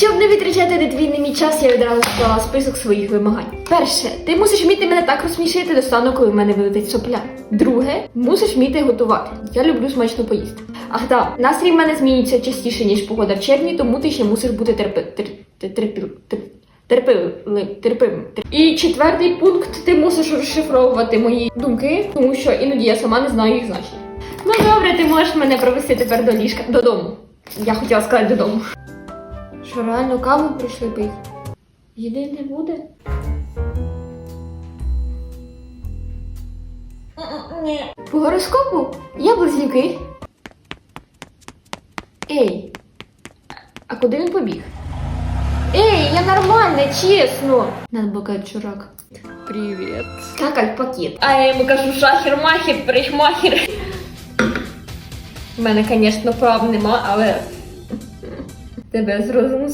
Щоб не витрачати недвійний мій час, я відразу склала список своїх вимагань. Перше, ти мусиш вміти мене так розсмішити до стану, коли в мене вилетить сопля. Друге, мусиш вміти готувати. Я люблю смачно поїсти. Ах так, настрій в мене змінюється частіше, ніж погода в червні, тому ти ще мусиш бути терпи... тер... тер... терпіл... тер... терпеливим. І четвертий пункт, ти мусиш розшифровувати мої думки, тому що іноді я сама не знаю їх значення. Ну добре, ти можеш мене провести тепер до ліжка додому. Я хотіла сказати додому. Що реально каву прийшли пити? Їди не буде? Ні. По гороскопу я близнюки. Ей, а куди він побіг? Ей, я нормальна, чесно. Надбукає чурак. Привет. Какать пакет. А я йому кажу шахер-махер, парикмахер. У мене, звісно, прав нема, але Tebes rozum